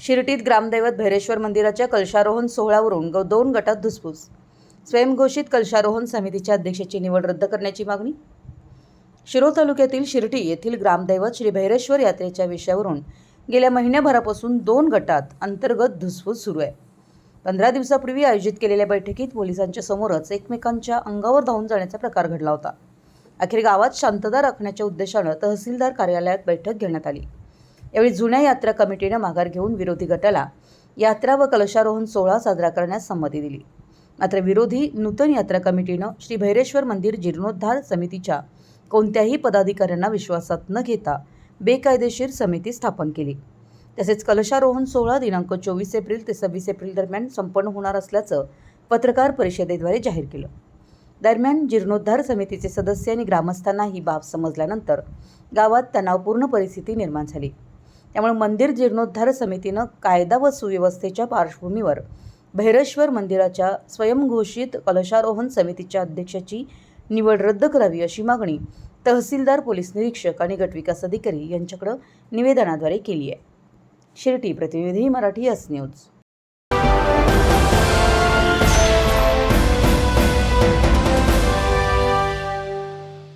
शिर्टीत ग्रामदैवत भैरेश्वर मंदिराच्या कलशारोहण सोहळ्यावरून ग दोन गटात धुसफूस. स्वयंघोषित कलशारोहण समितीच्या अध्यक्षाची निवड रद्द करण्याची मागणी. शिरोळ तालुक्यातील शिर्टी येथील ग्रामदैवत श्री भैरेश्वर यात्रेच्या विषयावरून गेल्या महिन्याभरापासून दोन गटात अंतर्गत धुसफूस सुरू आहे. पंधरा दिवसापूर्वी आयोजित केलेल्या बैठकीत पोलिसांच्या समोरच एकमेकांच्या अंगावर धावून जाण्याचा प्रकार घडला होता. अखेर गावात शांतता राखण्याच्या उद्देशानं तहसीलदार कार्यालयात बैठक घेण्यात आली. यावेळी जुन्या यात्रा कमिटीनं माघार घेऊन विरोधी गटाला यात्रा व कलशारोहण सोहळा साजरा करण्यास संमती दिली. मात्र विरोधी नूतन यात्रा कमिटीनं श्री भैरेश्वर मंदिर जीर्णोद्धार समितीच्या कोणत्याही पदाधिकाऱ्यांना विश्वासात न घेता बेकायदेशीर समिती स्थापन केली. तसेच कलशारोहण सोहळा दिनांक चोवीस एप्रिल ते सव्वीस एप्रिल दरम्यान संपन्न होणार असल्याचं पत्रकार परिषदेद्वारे जाहीर केलं. दरम्यान जीर्णोद्धार समितीचे सदस्य आणि ग्रामस्थांना ही बाब समजल्यानंतर गावात तणावपूर्ण परिस्थिती निर्माण झाली. त्यामुळे मंदिर जीर्णोद्धार समितीनं कायदा व सुव्यवस्थेच्या पार्श्वभूमीवर भैरेश्वर मंदिराच्या स्वयंघोषित कलशारोहण समितीच्या अध्यक्षाची निवड रद्द करावी अशी मागणी तहसीलदार पोलीस निरीक्षक आणि गटविकास अधिकारी यांच्याकडं निवेदनाद्वारे केली आहे. शिर्टी प्रतिनिधी मराठी एस न्यूज